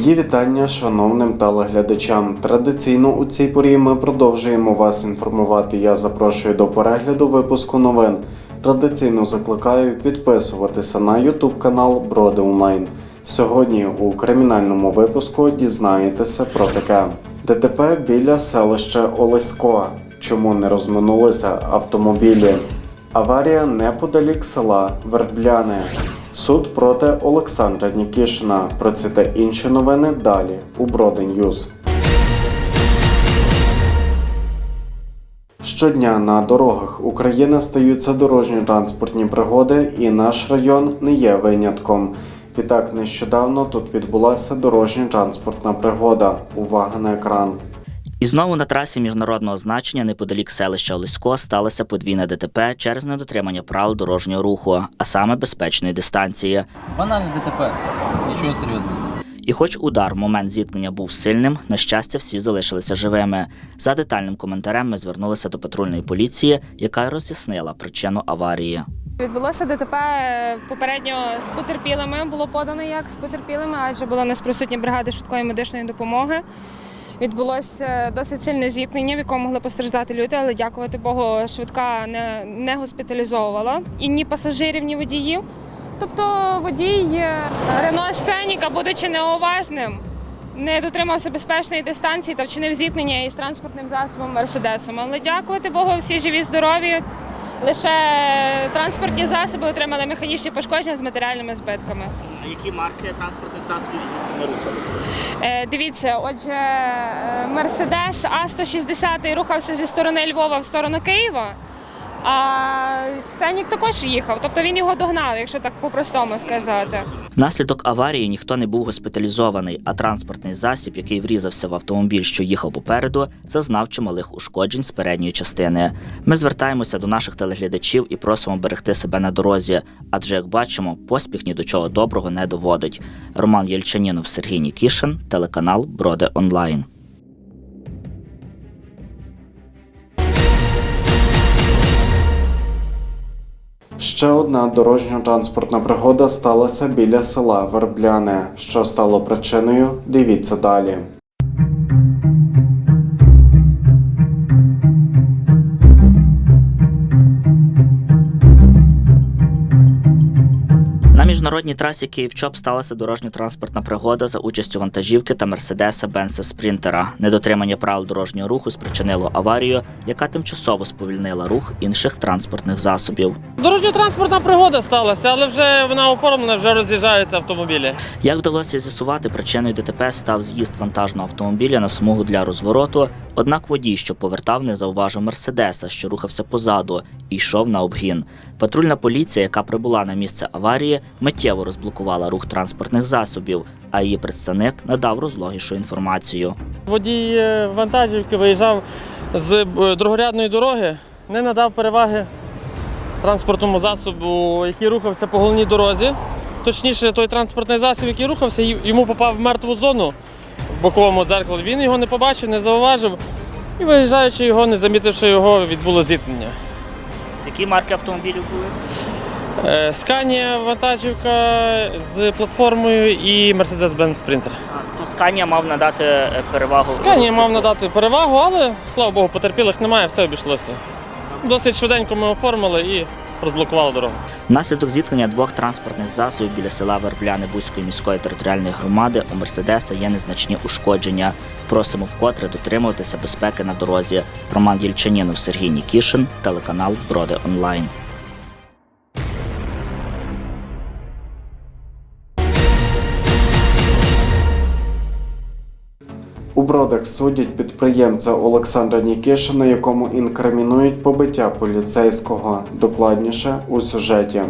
Мої вітання шановним телеглядачам. Традиційно у цій порі ми продовжуємо вас інформувати. Я запрошую до перегляду випуску новин. Традиційно закликаю підписуватися на YouTube канал Броди Онлайн. Сьогодні у кримінальному випуску дізнаєтеся про таке: ДТП біля селища Олесько. Чому не розминулися автомобілі? Аварія неподалік села Вербляне. Суд проти Олександра Нікішина. Про це та інші новини далі у Броди Ньюз. Щодня на дорогах України стаються дорожньо-транспортні пригоди, і наш район не є винятком. Відтак нещодавно тут відбулася дорожньо-транспортна пригода. Увага на екран. І знову на трасі міжнародного значення неподалік селища Олесько сталося подвійне ДТП через недотримання правил дорожнього руху, а саме безпечної дистанції. Банальне ДТП. Нічого серйозного. І хоч удар в момент зіткнення був сильним, на щастя, всі залишилися живими. За детальним коментарем ми звернулися до патрульної поліції, яка роз'яснила причину аварії. Відбулося ДТП е, попередньо з потерпілими. Було подано як з потерпілими, адже була несприсутня бригади швидкої медичної допомоги. Відбулося досить сильне зіткнення, в якому могли постраждати люди, але дякувати Богу, швидка не, не госпіталізовувала і ні пасажирів, ні водіїв. Тобто водій Рено Сценіка, будучи неуважним, не дотримався безпечної дистанції та вчинив зіткнення із транспортним засобом Мерседесом. Але дякувати Богу, всі живі, здорові. Лише транспортні засоби отримали механічні пошкодження з матеріальними збитками. Які марки транспортних засобів рухалися? Е, дивіться, отже, е, Мерседес А160 рухався зі сторони Львова в сторону Києва, а Сценік також їхав. Тобто він його догнав, якщо так по-простому сказати. Внаслідок аварії ніхто не був госпіталізований, а транспортний засіб, який врізався в автомобіль, що їхав попереду, зазнав чималих ушкоджень з передньої частини. Ми звертаємося до наших телеглядачів і просимо берегти себе на дорозі, адже, як бачимо, поспіх ні до чого доброго не доводить. Роман Єльчанінов, Сергій Нікішин, телеканал Броди Онлайн. Ще одна дорожньо-транспортна пригода сталася біля села Вербляне. Що стало причиною? Дивіться далі. Міжнародній трасі Київ-Чоп сталася дорожньо-транспортна пригода за участю вантажівки та мерседеса Бенса Спрінтера. Недотримання правил дорожнього руху спричинило аварію, яка тимчасово сповільнила рух інших транспортних засобів. Дорожньо-транспортна пригода сталася, але вже вона оформлена, вже роз'їжджаються автомобілі. Як вдалося з'ясувати, причиною ДТП став з'їзд вантажного автомобіля на смугу для розвороту. Однак водій, що повертав, не зауважив мерседеса, що рухався позаду, і йшов на обгін. Патрульна поліція, яка прибула на місце аварії, миттєво розблокувала рух транспортних засобів, а її представник надав розлогішу інформацію. Водій е, вантажівки виїжджав з е, другорядної дороги, не надав переваги транспортному засобу, який рухався по головній дорозі. Точніше, той транспортний засіб, який рухався, йому попав в мертву зону в боковому дзеркалі. Він його не побачив, не зауважив. І виїжджаючи його, не замітивши його, відбуло зіткнення. Які марки автомобілів були? Е, Сканія вантажівка з платформою і Mercedes-Benz Sprinter. Тобто Сканія мав надати перевагу. Сканія мав надати перевагу, але слава Богу, потерпілих немає, все обійшлося. Досить швиденько ми оформили і розблокували дорогу. Внаслідок зіткнення двох транспортних засобів біля села Вербляни Бузької міської територіальної громади у Мерседеса є незначні ушкодження. Просимо вкотре дотримуватися безпеки на дорозі. Роман Єльчанінов, Сергій Нікішин, телеканал Броди Онлайн. У бродах судять підприємця Олександра Нікішина, якому інкримінують побиття поліцейського. Докладніше у сюжеті.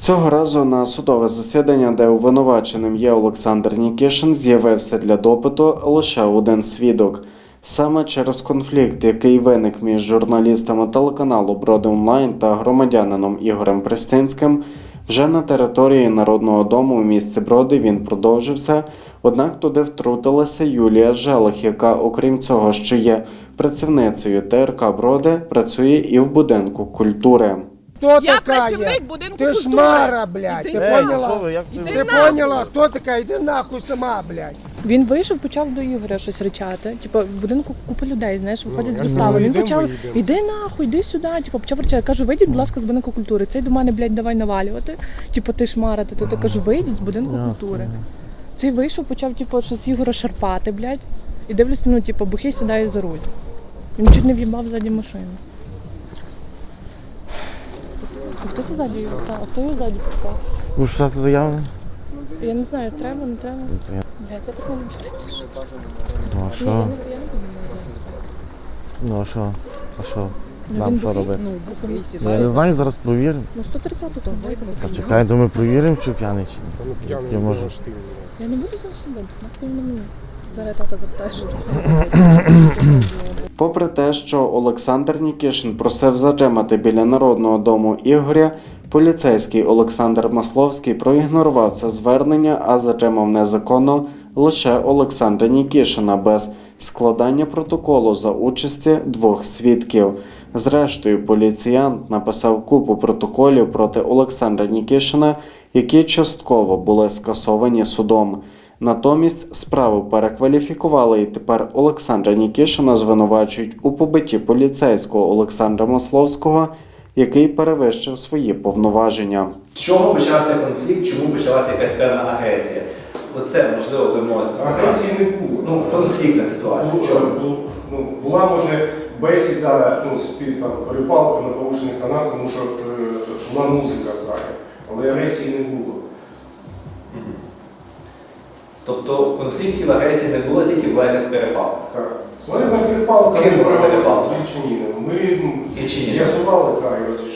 Цього разу на судове засідання, де обвинуваченим є Олександр Нікішин, з'явився для допиту лише один свідок. Саме через конфлікт, який виник між журналістами телеканалу Броди Онлайн та громадянином Ігорем Пристинським, вже на території Народного дому у місті Броди він продовжився. Однак туди втрутилася Юлія Желих, яка, окрім цього, що є працівницею ТРК Броди, працює і в будинку культури. Кто Я такая? працівник будинку Ты культури. шмара, блядь, Іди нахуй. поняла? Ти нахуй. поняла, хто така? Іди нахуй сама, блядь. Він вийшов, почав до Ігоря щось речати. Типу, в будинку купа людей, знаєш, виходять я з вистави. Він почав іди нахуй, іди сюди. Типу, почав речати. Кажу, вийдіть, будь ласка, з будинку культури. Цей до мене, блядь, давай навалювати. Типу, ти шмарити. То я кажу, вийдіть з будинку культури. Цей вийшов, почав, типу, щось Ігора шарпати, блядь. І дивлюся, ну, типу, бухий сідає за руль. Він чуть не в'їбав ззаді машину. А хто це ззаді його? А хто його ззаді пускав? Будеш писати заяву? Я не знаю, треба, не треба. Ну, Блядь, я так не люблю це. Ну а що? Ну а що? А що? Ну, Нам він що робити? Ну, бухий. Ну, я не знаю, зараз провіримо. Ну, 130 то Та чекай, то ми провіримо, чи п'яний чи ні. Таке може. Я не буду з ним сидіти, нахуй мені. Зараз тата запитає, що Попри те, що Олександр Нікішин просив затримати біля народного дому Ігоря, поліцейський Олександр Масловський проігнорував це звернення, а затримав незаконно лише Олександра Нікішина без складання протоколу за участі двох свідків. Зрештою, поліціянт написав купу протоколів проти Олександра Нікішина, які частково були скасовані судом. Натомість справу перекваліфікували і тепер Олександра Нікішина звинувачують у побитті поліцейського Олександра Масловського, який перевищив свої повноваження. З чого почався конфлікт, чому почалася якась певна агресія? Оце можливо ви можете сказати. Агресії не було. Ну, конфліктна ситуація. Бу- В чому? ну, була може бесіда, ну, спів, там, перепалка на повишених тонах, тому що е, була музика в залі. Але агресії не було. Тобто конфліктів, агресії не було, тільки була якась перепалка. Так. Словесна перепалка провели перепалка? з Вільчиніном. Ми з'ясували та і.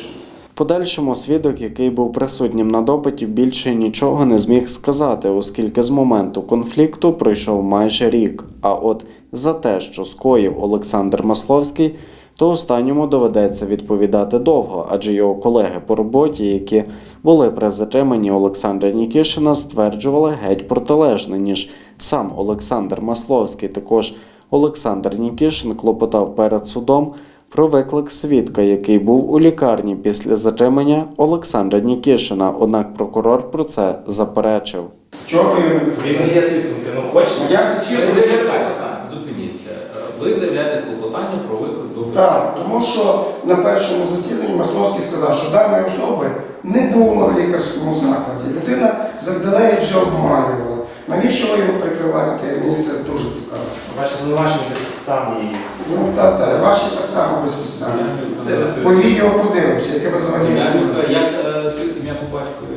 В подальшому свідок, який був присутнім на допиті, більше нічого не зміг сказати, оскільки з моменту конфлікту пройшов майже рік. А от за те, що скоїв Олександр Масловський, то останньому доведеться відповідати довго, адже його колеги по роботі, які були при затриманні Олександра Нікішина, стверджували геть протилежне, ніж сам Олександр Масловський. Також Олександр Нікішин клопотав перед судом про виклик свідка, який був у лікарні після затримання Олександра Нікішина. Однак прокурор про це заперечив. Чого ви? Він є свідком, ну хочете? Я. Зупиніться. Ви заявляєте клопотання про виклик до Так, тому що на першому засіданні Масловський сказав, що даної особи не було в лікарському закладі. Людина завдалегідь вже обманювала. Навіщо ви його прикриваєте? Мені це дуже цікаво. Ваші звинувачення безпідставні. Ну так, так, ваші так само безпідставні. Це По відео подивимося, яке ви як е, ти ім'я по батькові?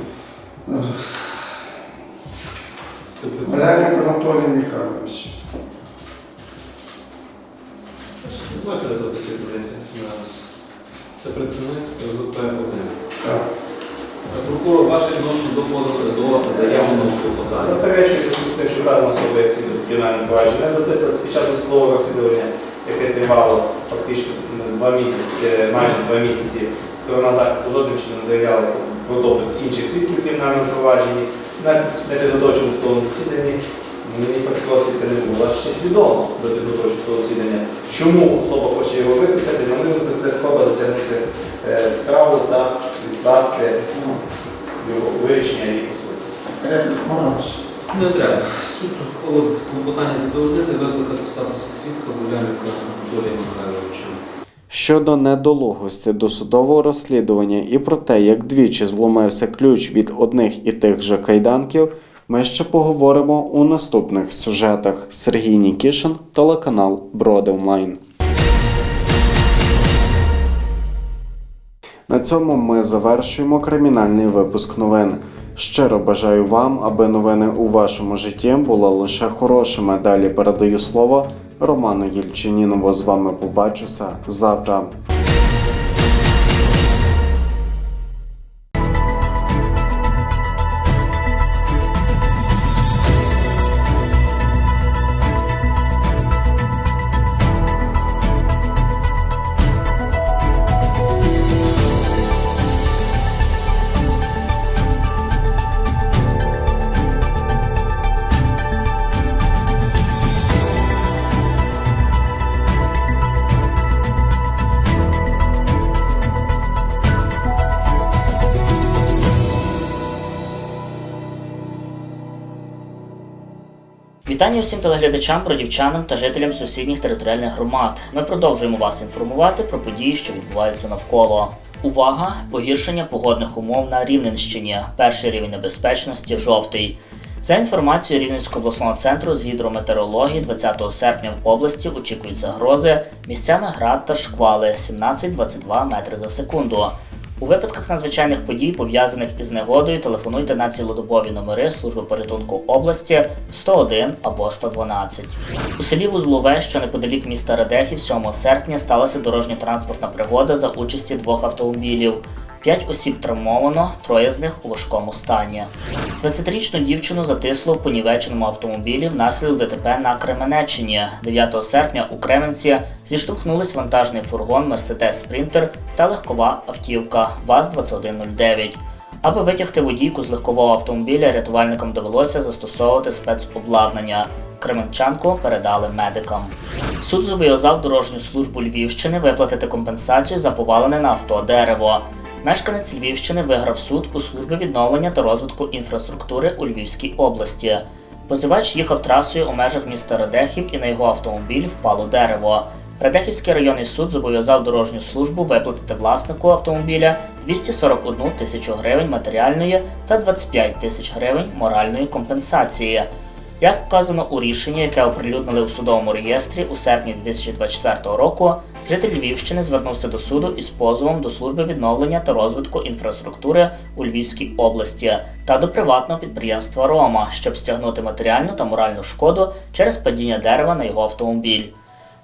Це. Зеленюк Анатолій Михайлович. Дозвольте назвати цю позицію. Це працівник ВП-1. Так. Прокурор, ваше відношення до до заявленого клопотання. Заперечується те, що вказана особа як свідок кримінального провадження не під час досудового розслідування, яке тривало фактично два місяці, е, майже два місяці. Сторона захисту жодним чином заявляла про допит інших свідків в кримінальному провадженні. На непідготовчому столу засіданні мені такого свідка не було. Ще свідомо до підготовчого столу засідання, чому особа хоче його викликати, на мою це спроба затягнути е, справу та відкласти ну, його вирішення її по суті. Не треба. Суд ухвалив клопотання задовольнити, викликати в статусі свідка Гуляника Анатолія Михайловича. Щодо недолугості досудового розслідування і про те, як двічі зломився ключ від одних і тих же кайданків, ми ще поговоримо у наступних сюжетах. Сергій Нікішин, телеканал Броди Онлайн. На цьому ми завершуємо кримінальний випуск новин. Щиро бажаю вам, аби новини у вашому житті були лише хорошими. Далі передаю слово Роману Єльчинінову. З вами побачуся завтра. Вітання всім телеглядачам, бродівчанам та жителям сусідніх територіальних громад. Ми продовжуємо вас інформувати про події, що відбуваються навколо. Увага! Погіршення погодних умов на Рівненщині. Перший рівень небезпечності жовтий. За інформацією Рівненського обласного центру з гідрометеорології 20 серпня в області очікуються грози, місцями град та шквали 17-22 метри за секунду. У випадках надзвичайних подій, пов'язаних із негодою, телефонуйте на цілодобові номери служби порятунку області 101 або 112. У селі Вузлове, що неподалік міста Радехів, 7 серпня сталася дорожньо-транспортна пригода за участі двох автомобілів. П'ять осіб травмовано, троє з них у важкому стані. 20-річну дівчину затисло в понівеченому автомобілі внаслідок ДТП на Кременеччині. 9 серпня у Кременці зіштовхнулись вантажний фургон Mercedes Sprinter та легкова автівка ВАЗ-2109. Аби витягти водійку з легкового автомобіля, рятувальникам довелося застосовувати спецобладнання. Кременчанку передали медикам. Суд зобов'язав дорожню службу Львівщини виплатити компенсацію за повалене на авто дерево. Мешканець Львівщини виграв суд у службі відновлення та розвитку інфраструктури у Львівській області. Позивач їхав трасою у межах міста Радехів і на його автомобіль впало дерево. Радехівський районний суд зобов'язав дорожню службу виплатити власнику автомобіля 241 тисячу гривень матеріальної та 25 тисяч гривень моральної компенсації. Як вказано у рішенні, яке оприлюднили у судовому реєстрі у серпні 2024 року, житель Львівщини звернувся до суду із позовом до служби відновлення та розвитку інфраструктури у Львівській області та до приватного підприємства Рома, щоб стягнути матеріальну та моральну шкоду через падіння дерева на його автомобіль.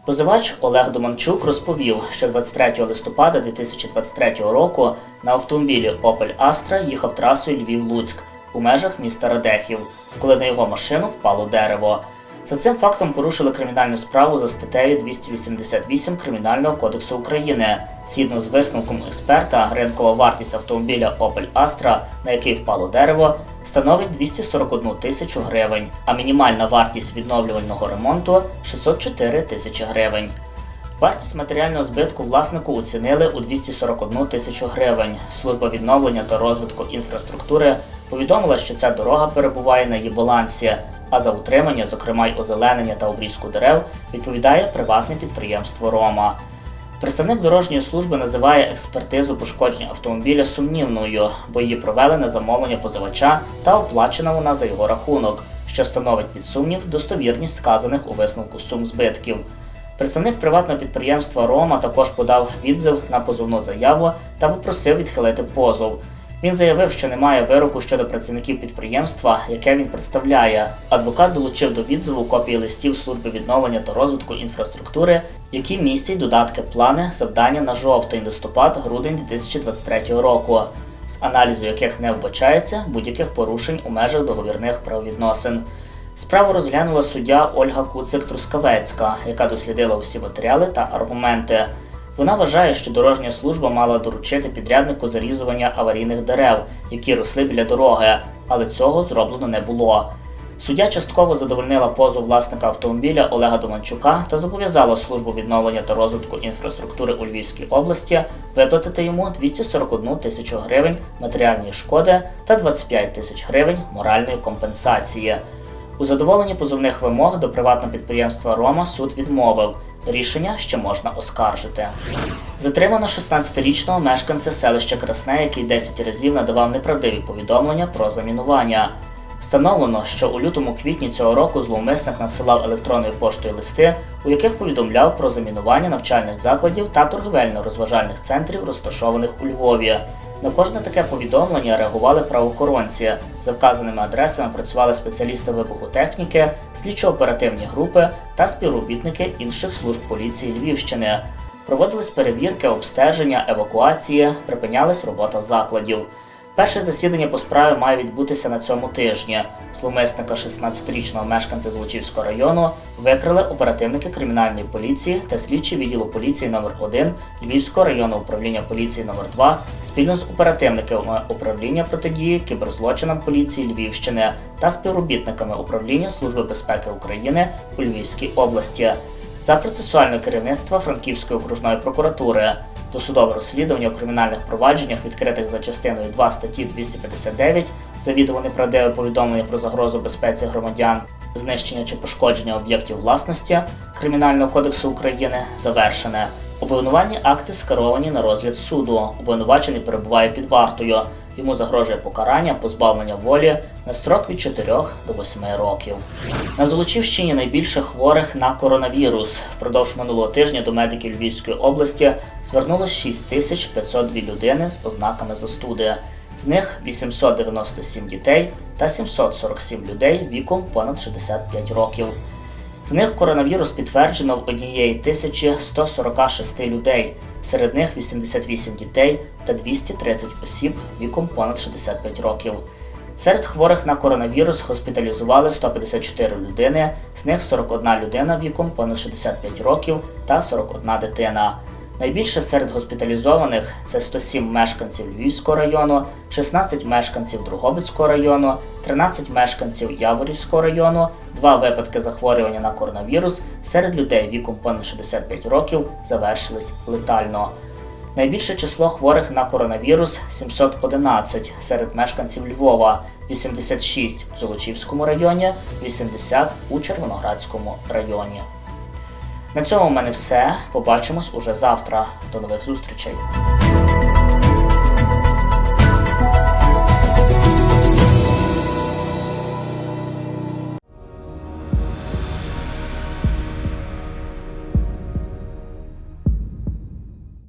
Позивач Олег Доманчук розповів, що 23 листопада 2023 року на автомобілі Opel Astra їхав трасою Львів-Луцьк у межах міста Радехів, коли на його машину впало дерево. За цим фактом порушили кримінальну справу за статтею 288 Кримінального кодексу України. Згідно з висновком експерта, ринкова вартість автомобіля Opel Astra, на який впало дерево, становить 241 тисячу гривень, а мінімальна вартість відновлювального ремонту 604 тисячі гривень. Вартість матеріального збитку власнику оцінили у 241 тисячу гривень. Служба відновлення та розвитку інфраструктури повідомила, що ця дорога перебуває на її балансі, а за утримання, зокрема й озеленення та обрізку дерев, відповідає приватне підприємство Рома. Представник дорожньої служби називає експертизу пошкоджень автомобіля сумнівною, бо її провели на замовлення позивача та оплачена вона за його рахунок, що становить під сумнів достовірність сказаних у висновку сум збитків. Представник приватного підприємства Рома також подав відзив на позовну заяву та попросив відхилити позов. Він заявив, що немає вироку щодо працівників підприємства, яке він представляє. Адвокат долучив до відзиву копії листів служби відновлення та розвитку інфраструктури, які містять додатки плани завдання на жовтень, листопад, грудень 2023 року, з аналізу яких не вбачається будь-яких порушень у межах договірних правовідносин. Справу розглянула суддя Ольга Куцик Трускавецька, яка дослідила усі матеріали та аргументи. Вона вважає, що дорожня служба мала доручити підряднику зарізування аварійних дерев, які росли біля дороги, але цього зроблено не було. Суддя частково задовольнила позов власника автомобіля Олега Доманчука та зобов'язала службу відновлення та розвитку інфраструктури у Львівській області виплатити йому 241 тисячу гривень матеріальної шкоди та 25 тисяч гривень моральної компенсації. У задоволенні позовних вимог до приватного підприємства Рома суд відмовив. Рішення ще можна оскаржити. Затримано 16-річного мешканця селища Красне, який 10 разів надавав неправдиві повідомлення про замінування. Встановлено, що у лютому-квітні цього року зловмисник надсилав електронною поштою листи, у яких повідомляв про замінування навчальних закладів та торговельно-розважальних центрів, розташованих у Львові. На кожне таке повідомлення реагували правоохоронці. За вказаними адресами працювали спеціалісти вибухотехніки, слідчо-оперативні групи та співробітники інших служб поліції Львівщини. Проводились перевірки, обстеження, евакуації, припинялась робота закладів. Перше засідання по справі має відбутися на цьому тижні. Зловмисника 16-річного мешканця Злочівського району викрили оперативники кримінальної поліції та слідчі відділу поліції номер 1 Львівського районного управління поліції номер 2 спільно з оперативниками управління протидії кіберзлочинам поліції Львівщини та співробітниками управління Служби безпеки України у Львівській області. За процесуальне керівництво Франківської окружної прокуратури досудове розслідування у кримінальних провадженнях, відкритих за частиною 2 статті 259, завідомо неправдиве повідомлення про загрозу безпеці громадян, знищення чи пошкодження об'єктів власності Кримінального кодексу України завершене. Обвинувальні акти скеровані на розгляд суду. Обвинувачений перебуває під вартою. Йому загрожує покарання, позбавлення волі на строк від 4 до 8 років. На Золочівщині найбільше хворих на коронавірус. Впродовж минулого тижня до медиків Львівської області звернулось 6502 людини з ознаками застуди. З них 897 дітей та 747 людей віком понад 65 років. З них коронавірус підтверджено в однієї 1146 людей, серед них 88 дітей та 230 осіб віком понад 65 років. Серед хворих на коронавірус госпіталізували 154 людини, з них 41 людина віком понад 65 років та 41 дитина. Найбільше серед госпіталізованих це 107 мешканців Львівського району, 16 мешканців Другобицького району, 13 мешканців Яворівського району, два випадки захворювання на коронавірус серед людей віком понад 65 років завершились летально. Найбільше число хворих на коронавірус 711 серед мешканців Львова, 86 в Золочівському районі, 80 у Червоноградському районі. На цьому в мене все. Побачимось уже завтра. До нових зустрічей.